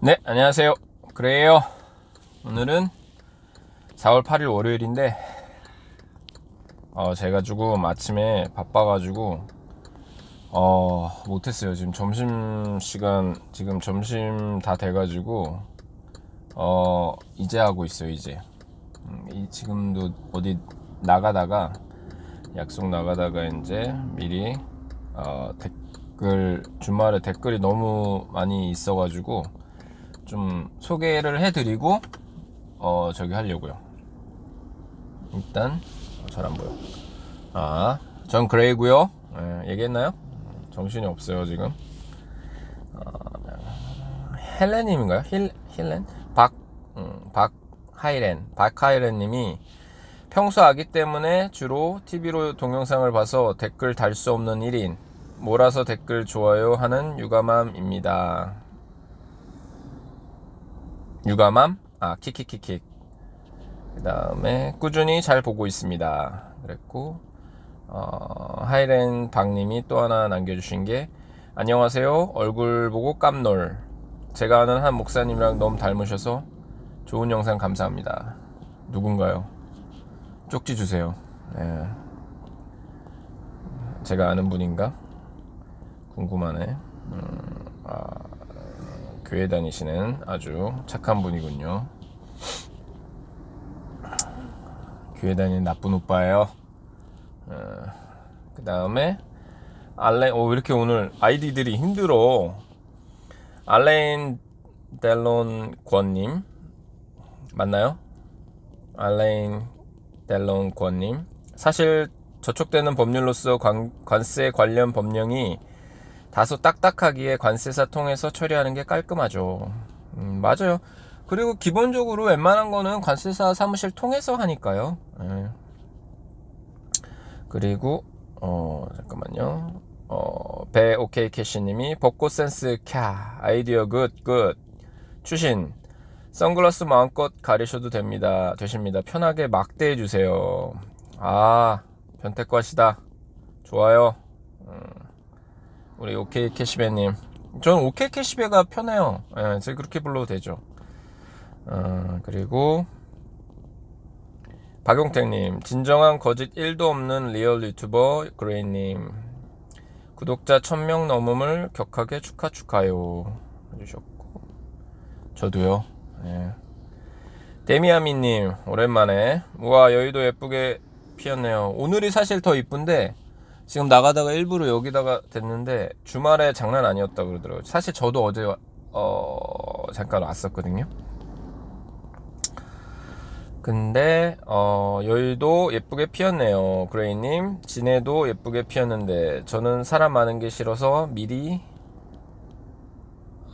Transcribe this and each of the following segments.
네, 안녕하세요. 그래요. 오늘은 4월 8일 월요일인데, 어, 제가 조금 아침에 바빠가지고, 어, 못했어요. 지금 점심시간, 지금 점심 다 돼가지고, 어, 이제 하고 있어요, 이제. 음, 이, 지금도 어디 나가다가, 약속 나가다가 이제 미리, 어, 댓글, 주말에 댓글이 너무 많이 있어가지고, 좀 소개를 해드리고 어 저기 하려고요. 일단 잘 안 보여. 아, 전 그레이고요. 예, 얘기했나요? 정신이 없어요 지금. 어, 헬렌님인가요? 힐 힐렌 박 음, 박하이렌 박하이렌님이 평소 아기 때문에 주로 TV로 동영상을 봐서 댓글 달 수 없는 1인 몰아서 댓글 좋아요 하는 유가맘입니다. 유가맘, 아, 킥킥킥킥. 그 다음에 꾸준히 잘 보고 있습니다. 그랬고, 어, 하이렌 박님이 또 하나 남겨주신 게, 안녕하세요. 얼굴 보고 깜놀. 제가 아는 한 목사님이랑 너무 닮으셔서 좋은 영상 감사합니다. 누군가요? 쪽지 주세요. 예. 제가 아는 분인가? 궁금하네. 음, 아, 교회 다니시는 아주 착한 분이군요. 교회 다니는 나쁜 오빠예요. 어, 그 다음에 알레, 오, 왜 이렇게 오늘 아이디들이 힘들어. 알레인 델론 권님 맞나요? 알레인 델론 권님 사실 저촉되는 법률로서 관, 관세 관련 법령이 다소 딱딱하기에 관세사 통해서 처리하는 게 깔끔하죠. 음, 맞아요. 그리고 기본적으로 웬만한 거는 관세사 사무실 통해서 하니까요. 예. 그리고 어 잠깐만요. 어, 배 오케이 캐시님이 벚꽃 센스 캬 아이디어 굿굿 추신 선글라스 마음껏 가리셔도 됩니다 되십니다 편하게 막대해 주세요 아 변태과시다 좋아요 음. 우리 오케이 캐시베님. 저는 오케이 캐시베가 편해요. 예, 제가 그렇게 불러도 되죠. 어, 그리고 박용택님, 진정한 거짓 1도 없는 리얼 유튜버 그레이님, 구독자 1000명 넘음을 격하게 축하 축하요 해주셨고, 저도요. 예. 데미아미님, 오랜만에. 우와, 여의도 예쁘게 피었네요. 오늘이 사실 더 이쁜데, 지금 나가다가 일부러 여기다가 됐는데 주말에 장난 아니었다 그러더라고요. 사실 저도 어제 어 잠깐 왔었거든요. 근데 어 여의도 예쁘게 피었네요. 그레이님 진해도 예쁘게 피었는데 저는 사람 많은 게 싫어서 미리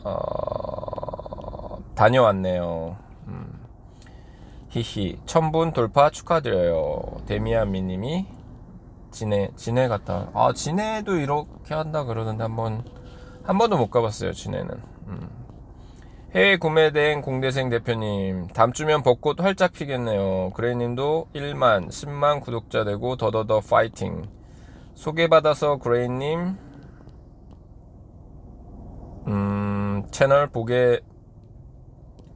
어 다녀왔네요. 음. 히히 천분 돌파 축하드려요. 데미안 미님이 진해 진해 갔다. 아 진해도 이렇게 한다 그러는데 한번 한 번도 못 가봤어요 진해는. 음. 해외 구매된 공대생 대표님 다음 주면 벚꽃 활짝 피겠네요. 그레이님도 1만 10만 구독자 되고 더더더 파이팅. 소개받아서 그레이님 음, 채널 보게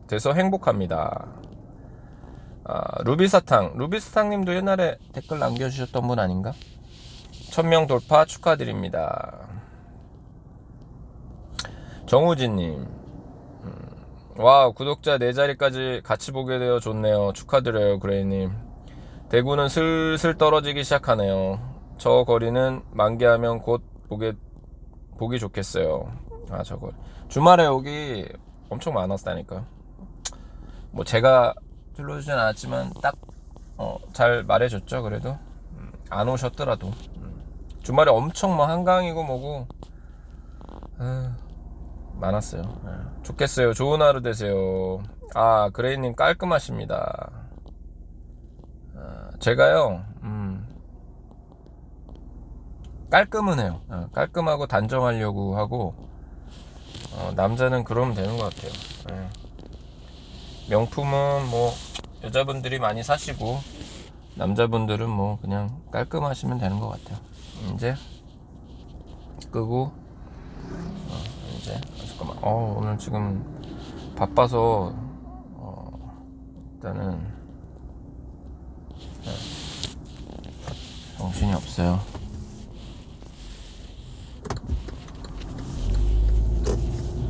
돼서 행복합니다 아, 루비사탕. 루비사탕님도 옛날에 댓글 남겨주셨던 분 아닌가? 천명 돌파 축하드립니다. 정우진님. 음, 와, 구독자 4자리까지 같이 보게 되어 좋네요. 축하드려요, 그레이님. 대구는 슬슬 떨어지기 시작하네요. 저 거리는 만개하면 곧 보게, 보기 좋겠어요. 아, 저 거리. 주말에 여기 엄청 많았다니까. 뭐 제가 불러주진 않았지만 딱잘 말해줬죠 그래도. 음, 안 오셨더라도. 음. 주말에 엄청 뭐 한강이고 뭐고 아, 많았어요. 예. 좋겠어요. 좋은 하루 되세요. 아 그레이님 깔끔하십니다. 아, 제가요 음, 깔끔은 해요. 어, 깔끔하고 단정하려고 하고 어, 남자는 그러면 되는 것 같아요. 예. 명품은 뭐 여자분들이 많이 사시고 남자분들은 뭐 그냥 깔끔하시면 되는 것 같아요 이제 끄고 어, 이제 아, 잠깐만 어 오늘 지금 바빠서 어, 일단은 네, 정신이 없어요.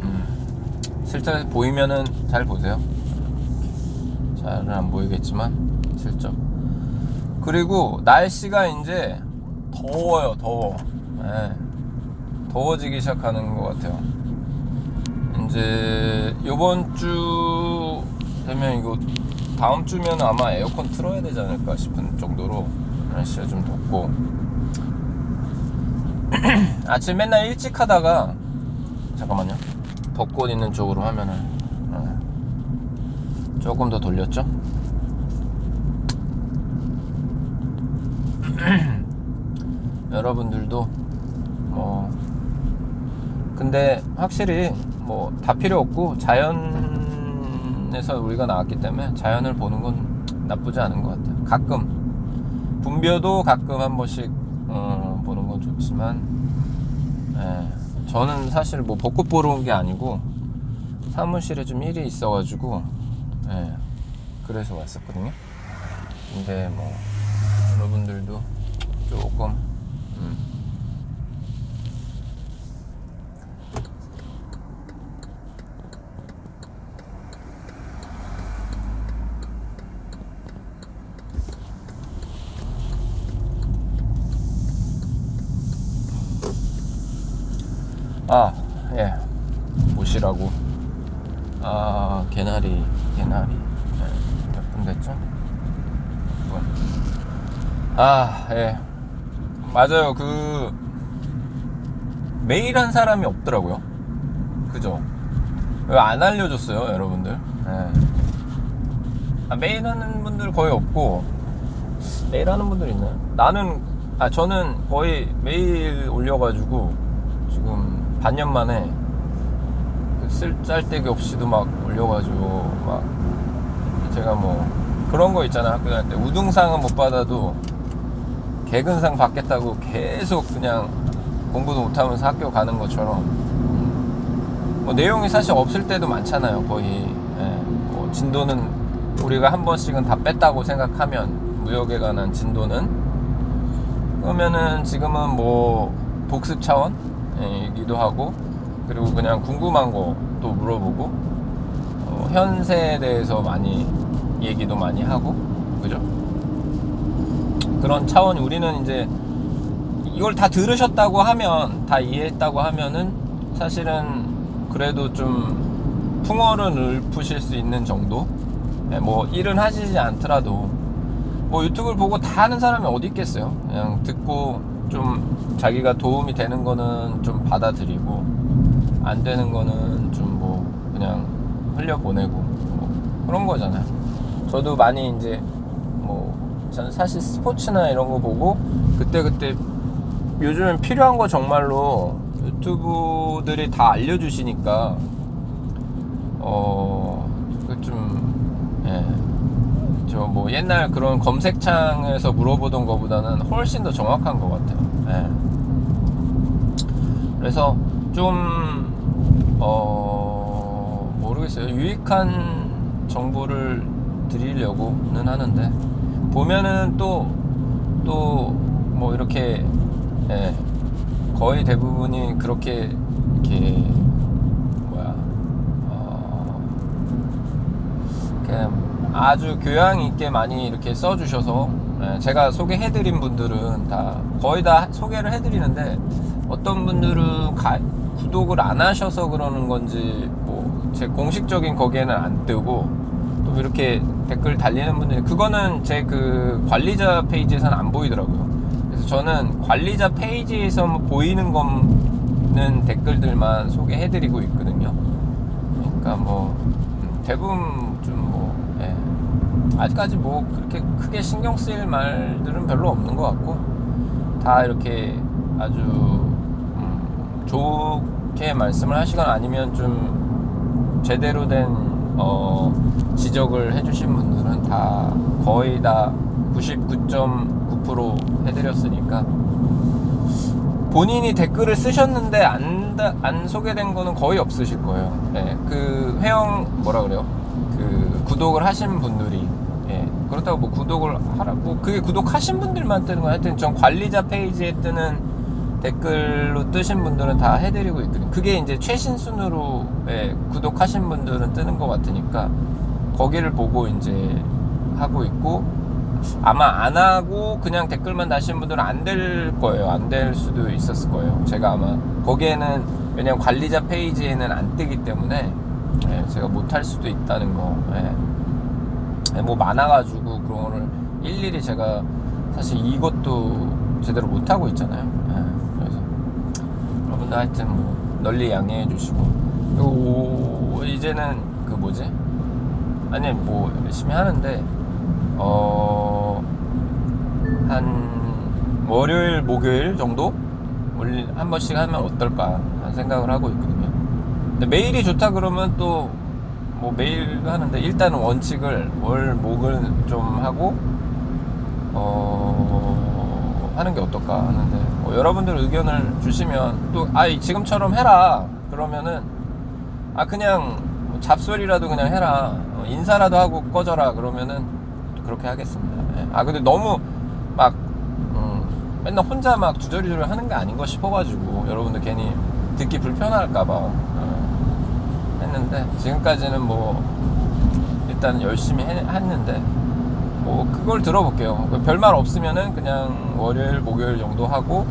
음, 슬쩍 보이면은 잘 보세요. 잘은 안 보이겠지만 슬쩍. 그리고 날씨가 이제 더워요, 더워. 예. 더워지기 시작하는 것 같아요. 이제 요번 주 되면 이거 다음 주면 아마 에어컨 틀어야 되지 않을까 싶은 정도로 날씨가 좀 덥고 아침 맨날 일찍 하다가 잠깐만요 벚꽃 있는 쪽으로 하면은 네. 조금 더 돌렸죠 여러분들도 뭐 근데 확실히 뭐 다 필요 없고 자연에서 우리가 나왔기 때문에 자연을 보는 건 나쁘지 않은 것 같아요. 가끔 분벼도 가끔 한 번씩 어, 보는 건 좋지만 예, 저는 사실 뭐 벚꽃 보러 온 게 아니고 사무실에 좀 일이 있어가지고 예, 그래서 왔었거든요. 근데 뭐 여러분들도 조금 음, 아, 예. 보시라고. 아, 개나리, 개나리. 예, 몇분 됐죠? 몇 분. 아, 예. 맞아요. 그, 메일 한 사람이 없더라고요. 그죠? 왜안 알려줬어요, 여러분들? 예. 아, 메일 하는 분들 거의 없고, 메일 하는 분들 있나요? 나는, 아, 저는 거의 메일 올려가지고, 지금 반년 만에 그 쓸 짤데기 없이도 막 올려가지고 막 제가 뭐 그런 거 있잖아 학교 다닐 때. 우등상은 못 받아도 개근상 받겠다고 계속 그냥 공부도 못하면서 학교 가는 것처럼. 뭐 내용이 사실 없을 때도 많잖아요 거의. 예. 뭐 진도는 우리가 한 번씩은 다 뺐다고 생각하면 무역에 관한 진도는. 그러면은 지금은 뭐 복습 차원이기도 하고 그리고 그냥 궁금한 것 도 물어보고 어, 현세에 대해서 많이 얘기도 많이 하고 그죠? 그런 차원 우리는 이제 이걸 다 들으셨다고 하면 다 이해했다고 하면은 사실은 그래도 좀 풍어를 읊으실 수 있는 정도 예, 뭐 일은 하시지 않더라도 뭐 유튜브를 보고 다 하는 사람이 어디 있겠어요 그냥 듣고 좀 자기가 도움이 되는 거는 좀 받아들이고 안 되는 거는 그냥 흘려보내고 뭐 그런 거잖아요 저도 많이 이제 뭐 저는 사실 스포츠나 이런 거 보고 그때 그때 요즘엔 필요한 거 정말로 유튜브들이 다 알려주시니까 어좀 예. 저뭐 옛날 그런 검색창에서 물어보던 것보다는 훨씬 더 정확한 것 같아요. 예. 그래서 좀 어, 모르겠어요. 유익한 정보를 드리려고는 하는데 보면은 또 또 뭐 이렇게 예, 거의 대부분이 그렇게 이렇게 뭐야 어, 아주 교양 있게 많이 이렇게 써주셔서 예, 제가 소개해드린 분들은 다 거의 다 소개를 해드리는데 어떤 분들은 가- 구독을 안 하셔서 그러는 건지 뭐 제 공식적인 거기에는 안 뜨고 또 이렇게 댓글 달리는 분들이 그거는 제 그 관리자 페이지에서는 안 보이더라고요. 그래서 저는 관리자 페이지에서 보이는 거는 댓글들만 소개해드리고 있거든요. 그러니까 뭐 음, 대부분 좀뭐 예. 아직까지 뭐 그렇게 크게 신경 쓰일 말들은 별로 없는 것 같고 다 이렇게 아주 음, 좋게 말씀을 하시거나 아니면 좀 제대로 된 어, 지적을 해주신 분들은 다 거의 다 99.9% 해드렸으니까 본인이 댓글을 쓰셨는데 안, 다- 안 소개된 거는 거의 없으실 거예요. 예, 그 회원 뭐라 그래요? 그 구독을 하신 분들이 예, 그렇다고 뭐 구독을 하라 뭐 그게 구독하신 분들만 뜨는 거 하여튼 전 관리자 페이지에 뜨는 댓글로 뜨신 분들은 다 해드리고 있거든요. 그게 이제 최신 순으로 예, 구독하신 분들은 뜨는 것 같으니까 거기를 보고 이제 하고 있고 아마 안 하고 그냥 댓글만 다신 분들은 안 될 거예요. 안 될 수도 있었을 거예요. 제가 아마 거기에는 왜냐면 관리자 페이지에는 안 뜨기 때문에 예, 제가 못 할 수도 있다는 거. 예. 예, 뭐 많아가지고 그런 거를 일일이 제가 사실 이것도 제대로 못 하고 있잖아요. 예, 그래서 여러분들 하여튼 뭐 널리 양해해 주시고 그리고 이제는 그 뭐지? 아니 뭐 열심히 하는데 어, 어한 월요일 목요일 정도 올리 한 번씩 하면 어떨까 하는 생각을 하고 있거든요. 근데 매일이 좋다 그러면 또 뭐 매일 하는데 일단 원칙을 월 목을 좀 하고 어 하는 게 어떨까 하는데 뭐 여러분들 의견을 주시면 또 아 지금처럼 해라 그러면은 아 그냥 뭐 잡소리라도 그냥 해라. 어, 인사라도 하고 꺼져라. 그러면은 또 그렇게 하겠습니다. 예. 아 근데 너무 막 음, 맨날 혼자 막 주저리주저 하는 게 아닌 거 싶어가지고 여러분들 괜히 듣기 불편할까봐 어, 했는데 지금까지는 뭐 일단 열심히 해- 했는데 뭐 그걸 들어볼게요. 별말 없으면은 그냥 월요일 목요일 정도 하고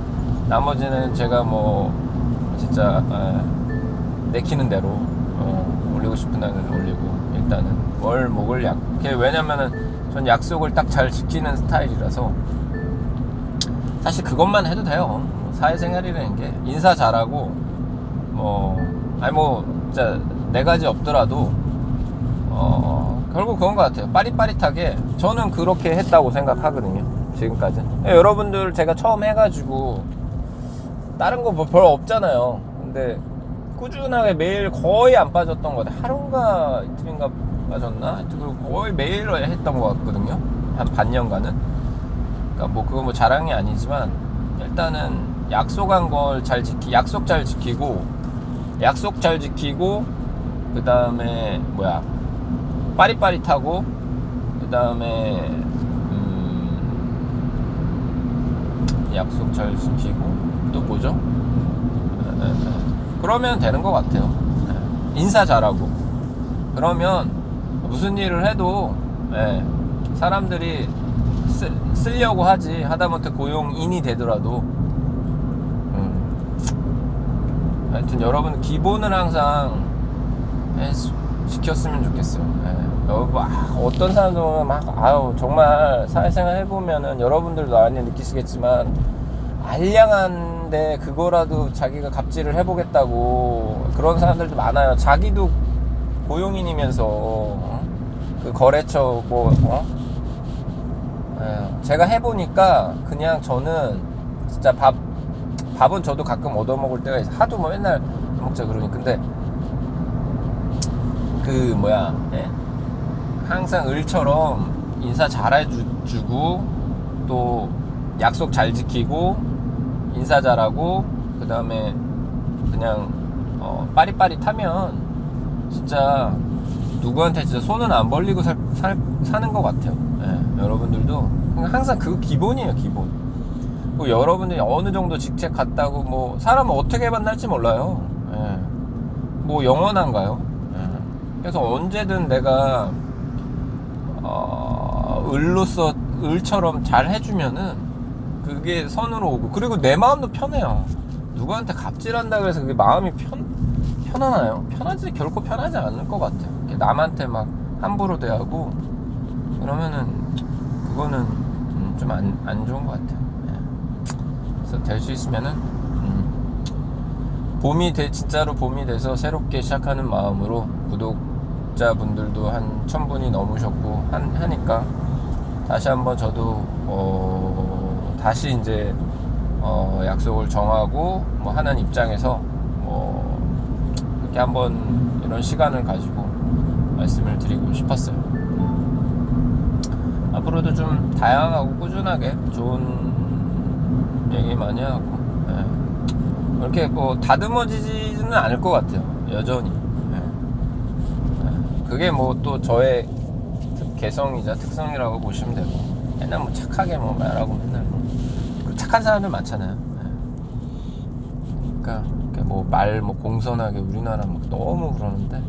나머지는 제가 뭐 진짜 에, 내키는 대로 어, 올리고 싶은 날은 올리고 일단은 월 목을 약 왜냐면은 전 약속을 딱 잘 지키는 스타일이라서 사실 그것만 해도 돼요. 사회생활이라는 게 인사 잘하고 뭐 아니 뭐 진짜 네 가지 없더라도 어 결국 그건 것 같아요. 빠릿빠릿하게 저는 그렇게 했다고 생각하거든요. 지금까지. 예, 여러분들 제가 처음 해가지고 다른 거뭐별 없잖아요. 근데 꾸준하게 매일 거의 안 빠졌던 것 같아요 하루인가 이틀인가 빠졌나? 그리고 거의 매일 했던 것 같거든요. 한 반년간은. 그러니까 뭐 그거 뭐 자랑이 아니지만 일단은 약속한 걸 잘 지키 약속 잘 지키고 약속 잘 지키고 그 다음에 뭐야? 빠릿빠릿하고 그 다음에 음, 약속 잘 지키고. 또 뭐죠? 그러면 되는 것 같아요. 예. 인사 잘하고 그러면 무슨 일을 해도 예, 사람들이 쓰, 쓰려고 하지 하다못해 고용인이 되더라도 음, 하여튼 여러분 기본을 항상 예, 수- 지켰으면 좋겠어요. 예. 여러분 아, 어떤 사람들은 막 아유 정말 사회생활 해보면은 여러분들도 많이 느끼시겠지만 알량한 데 그거라도 자기가 갑질을 해보겠다고 그런 사람들도 많아요. 자기도 고용인이면서 어? 그 거래처 뭐 어? 예, 제가 해보니까 그냥 저는 진짜 밥 밥은 저도 가끔 얻어 먹을 때가 있어. 하도 뭐 맨날 먹자 그러니 근데 그 뭐야 예? 항상 을처럼 인사 잘 해주고 또 약속 잘 지키고 인사 잘하고 그 다음에 그냥 어, 빠릿빠릿하면 진짜 누구한테 진짜 손은 안 벌리고 살, 살, 사는 것 같아요. 예, 여러분들도. 그냥 항상 그 기본이에요 기본. 뭐 여러분들이 어느 정도 직책 갔다고 뭐 사람은 어떻게 만날지 몰라요. 예. 뭐 영원한가요? 예. 그래서 언제든 내가 어, 을로서 을처럼 잘 해주면은 그게 선으로 오고 그리고 내 마음도 편해요. 누구한테 갑질한다 그래서 그게 마음이 편 편하나요? 편하지 결코 편하지 않을 것 같아요. 남한테 막 함부로 대하고 그러면은 그거는 음, 좀안 안 좋은 것 같아요. 예. 그래서 될 수 있으면은 음, 봄이 돼 진짜로 봄이 돼서 새롭게 시작하는 마음으로 구독자분들도 한 천분이 넘으셨고 한, 하니까 다시 한번 저도 어, 다시 이제 어, 약속을 정하고 뭐 하는 입장에서 뭐 이렇게 한번 이런 시간을 가지고 말씀을 드리고 싶었어요. 앞으로도 좀 다양하고 꾸준하게 좋은 얘기 많이 하고 예. 이렇게 뭐 다듬어지지는 않을 것 같아요. 여전히. 예. 그게 뭐 또 저의 특- 개성이자 특성이라고 보시면 되고 맨날 뭐 착하게 뭐 말하고 착한 사람들 많잖아요. 예. 그러니까 뭐말뭐 공손하게 우리나라 뭐 너무 그러는데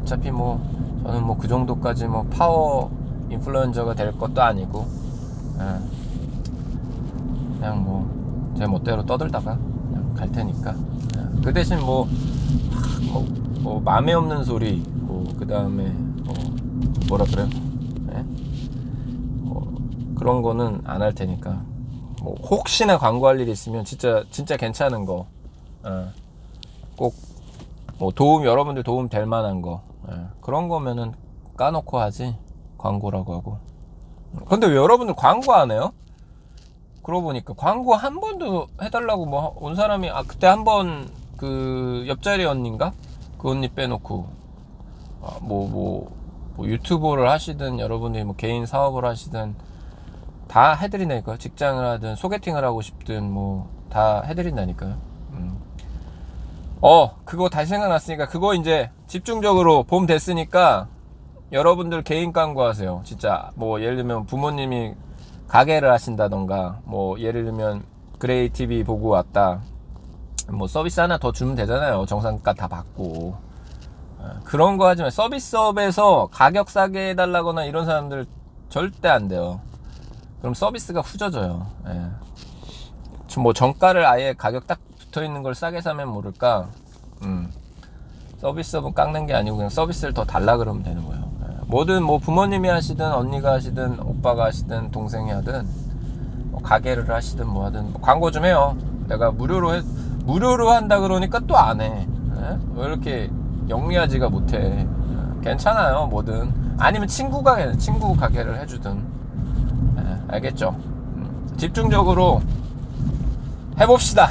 어차피 뭐 저는 뭐 그 정도까지 뭐 파워 인플루언저가 될 것도 아니고 예. 그냥 뭐 제 멋대로 떠들다가 그냥 갈 테니까 예. 그 대신 뭐, 뭐, 뭐 마음에 없는 소리 그 다음에 뭐 뭐라 그래요 예? 뭐 그런 거는 안 할 테니까 뭐 혹시나 광고할 일 있으면 진짜 진짜 괜찮은 거 예. 꼭뭐 도움 여러분들 도움 될 만한 거 예. 그런 거면은 까놓고 하지 광고라고 하고 근데 왜 여러분들 광고 안 해요? 그러고 보니까 광고 한 번도 해달라고 뭐 온 사람이 아 그때 한 번 그 옆자리 언니인가 그 언니 빼놓고 아, 뭐, 뭐, 뭐 유튜브를 하시든 여러분들이 뭐 개인 사업을 하시든 다 해드린다니까요. 직장을 하든 소개팅을 하고 싶든 뭐 다 해드린다니까요. 음. 어 그거 다시 생각났으니까 그거 이제 집중적으로 봄 됐으니까 여러분들 개인 광고 하세요. 진짜 뭐 예를 들면 부모님이 가게를 하신다던가 뭐 예를 들면 그레이 TV 보고 왔다. 뭐 서비스 하나 더 주면 되잖아요. 정상가 다 받고. 어, 그런 거 하지만 서비스업에서 가격 싸게 해달라거나 이런 사람들 절대 안 돼요 그럼 서비스가 후져져요 예. 뭐 정가를 아예 가격 딱 붙어 있는 걸 싸게 사면 모를까 음. 서비스업은 깎는 게 아니고 그냥 서비스를 더 달라 그러면 되는 거예요 예. 뭐든 뭐 부모님이 하시든 언니가 하시든 오빠가 하시든 동생이 하든 뭐 가게를 하시든 뭐 하든 뭐 광고 좀 해요 내가 무료로 해, 무료로 한다 그러니까 또 안 해. 예? 왜 이렇게 영리하지가 못해. 예, 괜찮아요, 뭐든. 아니면 친구가, 해, 친구 가게를 해주든. 예, 알겠죠? 음, 집중적으로 해봅시다.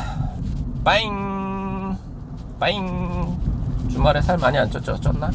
빠잉. 빠잉. 주말에 살 많이 안 쪘죠? 쪘나?